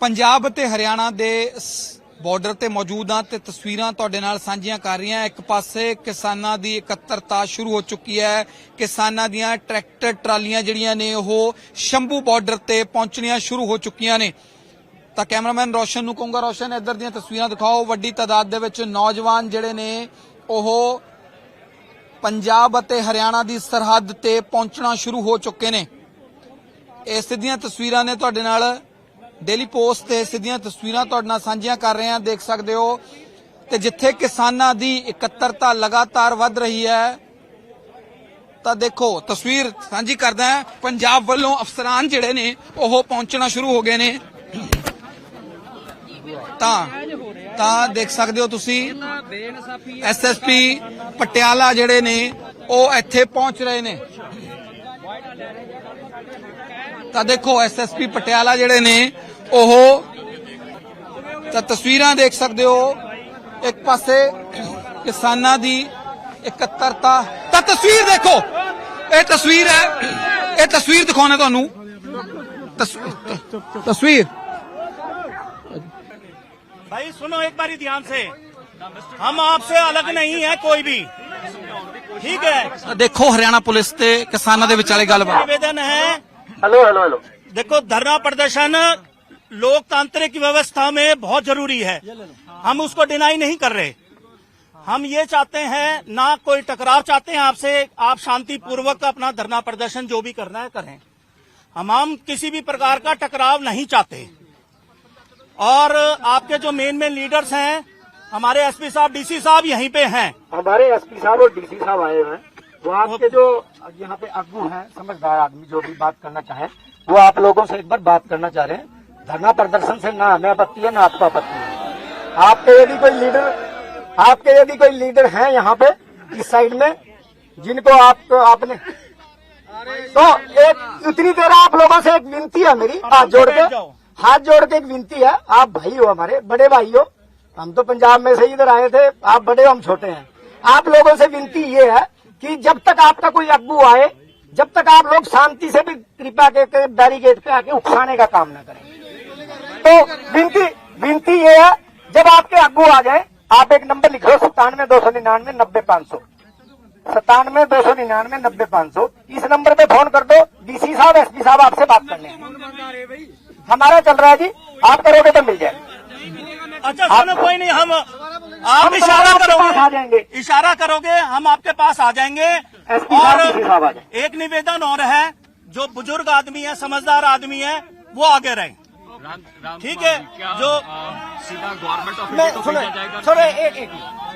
ਪੰਜਾਬ ਅਤੇ ਹਰਿਆਣਾ ਦੇ ਬਾਰਡਰ ਤੇ ਮੌਜੂਦ ਹਾਂ ਤੇ ਤਸਵੀਰਾਂ ਤੁਹਾਡੇ ਨਾਲ ਸਾਂਝੀਆਂ ਕਰ ਰਹੀਆਂ। ਇੱਕ ਪਾਸੇ ਕਿਸਾਨਾਂ ਦੀ ਇਕੱਤਰਤਾ ਸ਼ੁਰੂ ਹੋ ਚੁੱਕੀ ਹੈ। ਕਿਸਾਨਾਂ ਦੀਆਂ ਟਰੈਕਟਰ ਟਰਾਲੀਆਂ ਜਿਹੜੀਆਂ ਨੇ, ਉਹ ਸ਼ੰਭੂ ਬਾਰਡਰ ਤੇ ਪਹੁੰਚਣੀਆਂ ਸ਼ੁਰੂ ਹੋ ਚੁੱਕੀਆਂ ਨੇ। ਤਾਂ ਕੈਮਰਾਮੈਨ ਰੋਸ਼ਨ ਨੂੰ ਕਹੂੰਗਾ, ਰੋਸ਼ਨ, ਇੱਧਰ ਦੀਆਂ ਤਸਵੀਰਾਂ ਦਿਖਾਓ। ਵੱਡੀ ਤਾਦਾਦ ਦੇ ਵਿੱਚ ਨੌਜਵਾਨ ਜਿਹੜੇ ਨੇ, ਉਹ ਪੰਜਾਬ ਅਤੇ ਹਰਿਆਣਾ ਦੀ ਸਰਹੱਦ ਤੇ ਪਹੁੰਚਣਾ ਸ਼ੁਰੂ ਹੋ ਚੁੱਕੇ ਨੇ। ਇਸ ਸਿੱਧੀਆਂ ਤਸਵੀਰਾਂ ਨੇ ਤੁਹਾਡੇ ਨਾਲ। ਡੇਲੀ ਪੋਸਟ ਤੇ ਸਿੱਧੀਆਂ ਤਸਵੀਰਾਂ ਤੁਹਾਡੇ ਨਾਲ ਸਾਂਝੀਆਂ ਕਰ ਰਹੇ ਹਾਂ, ਦੇਖ ਸਕਦੇ ਹੋ। ਤੇ ਜਿੱਥੇ ਕਿਸਾਨਾਂ ਦੀ ਇਕੱਤਰਤਾ ਲਗਾਤਾਰ ਵੱਧ ਰਹੀ ਹੈ, ਤਾਂ ਦੇਖੋ, ਤਸਵੀਰ ਸਾਂਝੀ ਕਰਦਾ ਹਾਂ। ਪੰਜਾਬ ਵੱਲੋਂ ਅਫਸਰਾਨ ਜਿਹੜੇ ਨੇ, ਉਹ ਪਹੁੰਚਣਾ ਸ਼ੁਰੂ ਹੋ ਗਏ ਨੇ। ਤਾਂ ਤਾਂ ਦੇਖ ਸਕਦੇ ਹੋ ਤੁਸੀਂ ਐਸਐਸਪੀ ਪਟਿਆਲਾ ਜਿਹੜੇ ਨੇ, ਉਹ ਇੱਥੇ ਪਹੁੰਚ ਰਹੇ ਨੇ। ਤਾਂ ਦੇਖੋ ਐਸਐਸਪੀ ਪਟਿਆਲਾ ਜਿਹੜੇ ਨੇ ਉਹ ਤਾਂ ਤਸਵੀਰਾਂ ਦੇਖ ਸਕਦੇ ਹੋ ਇੱਕ ਪਾਸੇ ਕਿਸਾਨਾਂ ਦੀ ਇਕੱਤਰਤਾ ਤਾਂ ਤਸਵੀਰ ਦੇਖੋ ਇਹ ਤਸਵੀਰ ਹੈ ਇਹ ਤਸਵੀਰ ਦਿਖਾਉਣਾ ਤੁਹਾਨੂੰ ਤਸ- ਤ- ਤਸਵੀਰ भाई सुनो एक बारी ध्यान से हम आपसे अलग नहीं है कोई भी ठीक है ਤਾਂ ਦੇਖੋ ਹਰਿਆਣਾ ਪੁਲਿਸ ਤੇ ਕਿਸਾਨਾਂ ਦੇ ਵਿਚਾਲੇ ਗੱਲਬਾਤ निवेदन है हेलो हेलो हेलो देखो धरना प्रदर्शन लोकतांत्रिक व्यवस्था में बहुत ज़रूरी है। हम उसको डिनाई नहीं कर रहे। हम ये चाहते हैं ना कोई टकराव चाहते हैं आपसे आप शांति पूर्वक अपना धरना प्रदर्शन जो भी करना है करें। हम हम किसी भी प्रकार का टकराव नहीं चाहते। और आपके जो मेन मेन लीडर्स हैं हमारे एसपी साहब डीसी साहब यहीं पे हैं। हमारे एसपी साहब और डीसी साहब आए हुए हैं। वो आपके जो यहाँ पे अगू हैं समझदार आदमी जो भी बात करना चाहे वो आप लोगों से एक बार बात करना चाह रहे हैं। धरना प्रदर्शन से ना हमें आपत्ति है ना आपको आपत्ति है। आपके यदि कोई लीडर आपके यदि कोई लीडर हैं यहाँ पे इस साइड में जिनको आप आपने तो एक इतनी देर आप लोगों से एक विनती है मेरी हाथ जोड़ के हाथ जोड़ के एक विनती है आप भाई हो हमारे बड़े भाई हो हम तो पंजाब में से इधर आए थे आप बड़े हो, हम छोटे हैं। आप लोगों से विनती ये है कि जब तक आपका कोई अग्गू आए जब तक आप लोग शांति से भी कृपा के, के बैरिकेड पे आके उकसाने का काम न करें। तो विनती विनती ये है जब आपके अग्गू आ जाए आप एक नंबर लिख लो सत्तानवे दो सौ निन्यानवे नब्बे पाँच सौ। सत्तानवे दो सौ निन्यानवे नब्बे पाँच सौ। इस नंबर पे फ़ोन कर दो डीसी साहब एसपी साहब आपसे बात करने। हमारा चल रहा है जी आप करोगे तो मिल जाए अच्छा सुनो कोई नहीं हम आप इशारा पास आ जाएँगे। इशारा करोगे हम आपके पास आ जाएँगे। और एक निवेदन और है जो बुज़ुर्ग आदमी है समझदार आदमी है वो आगे रहे। ठीक है जो सीधा गवर्नमेंट ऑफ मैं इंडिया को सुनो भेजा जाएगा सुनो एक एक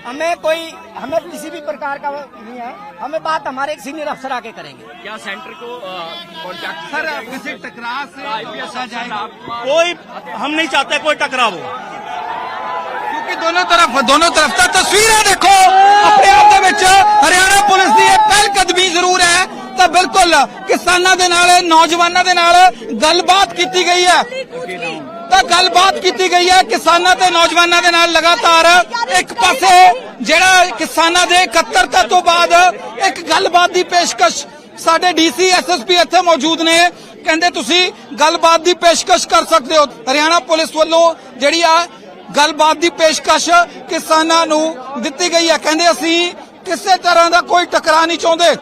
हमें कोई हमें किसी भी प्रकार का वो नहीं है हमें बात हमारे एक सीनियर अफसर आके करेंगे क्या सेंटर को कॉन्टैक्ट सर किसी टकराव से बचा जाएगा कोई हम नहीं चाहते कोई टकराव हो ਕਿਉਂਕਿ ਦੋਨੋਂ ਤਰਫ ਦੋਨੋਂ ਤਰਫ ਤਾਂ ਤਸਵੀਰਾਂ ਦੇਖੋ ਆਪਣੇ ਆਪ ਦੇ ਵਿੱਚ ਹਰਿਆਣਾ ਪੁਲਿਸ ਦੀ ਇਹ ਪਹਿਲ ਕਦਮੀ ਜ਼ਰੂਰ ਹੈ ਤਾਂ ਬਿਲਕੁਲ ਕਿਸਾਨਾਂ ਦੇ ਨਾਲ ਨੌਜਵਾਨਾਂ ਦੇ ਨਾਲ ਗੱਲਬਾਤ ਕੀਤੀ ਗਈ ਹੈ ਤਾਂ ਗੱਲਬਾਤ ਕੀਤੀ ਗਈ ਹੈ। ਕਿਸਾਨਾਂ ਤੇ ਨੌਜਵਾਨਾਂ ਦੇ ਨਾਲ ਲਗਾਤਾਰ ਇੱਕ ਪਾਸੇ ਜਿਹੜਾ ਕਿਸਾਨਾਂ ਦੇ ਇਕੱਤਰਤਾ ਤੋਂ ਬਾਅਦ ਇੱਕ ਗੱਲਬਾਤ ਦੀ ਪੇਸ਼ਕਸ਼ ਸਾਡੇ ਡੀਸੀ ਐਸਐਸਪੀ ਇੱਥੇ ਮੌਜੂਦ ਨੇ। ਕਹਿੰਦੇ ਤੁਸੀਂ ਗੱਲਬਾਤ ਦੀ ਪੇਸ਼ਕਸ਼ ਕਰ ਸਕਦੇ ਹੋ। ਹਰਿਆਣਾ ਪੁਲਿਸ ਵੱਲੋਂ ਜਿਹੜੀ ਆ ਗੱਲਬਾਤ ਦੀ ਪੇਸ਼ਕਸ਼ ਕਿਸਾਨਾਂ ਨੂੰ ਦਿੱਤੀ ਗਈ ਹੈ। ਕਹਿੰਦੇ ਅਸੀਂ ਕਿਸੇ ਤਰ੍ਹਾਂ ਦਾ ਕੋਈ ਟਕਰਾਅ ਨਹੀਂ ਚਾਹੁੰਦੇ।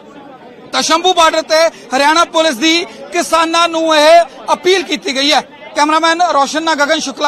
ਤਾਂ ਸ਼ੰਭੂ ਬਾਰਡਰ ਤੇ ਹਰਿਆਣਾ ਪੁਲਿਸ ਦੀ ਕਿਸਾਨਾਂ ਨੂੰ ਇਹ ਅਪੀਲ ਕੀਤੀ ਗਈ ਹੈ। ক্যামেরাম্যান রোশন না গগন শুক্লা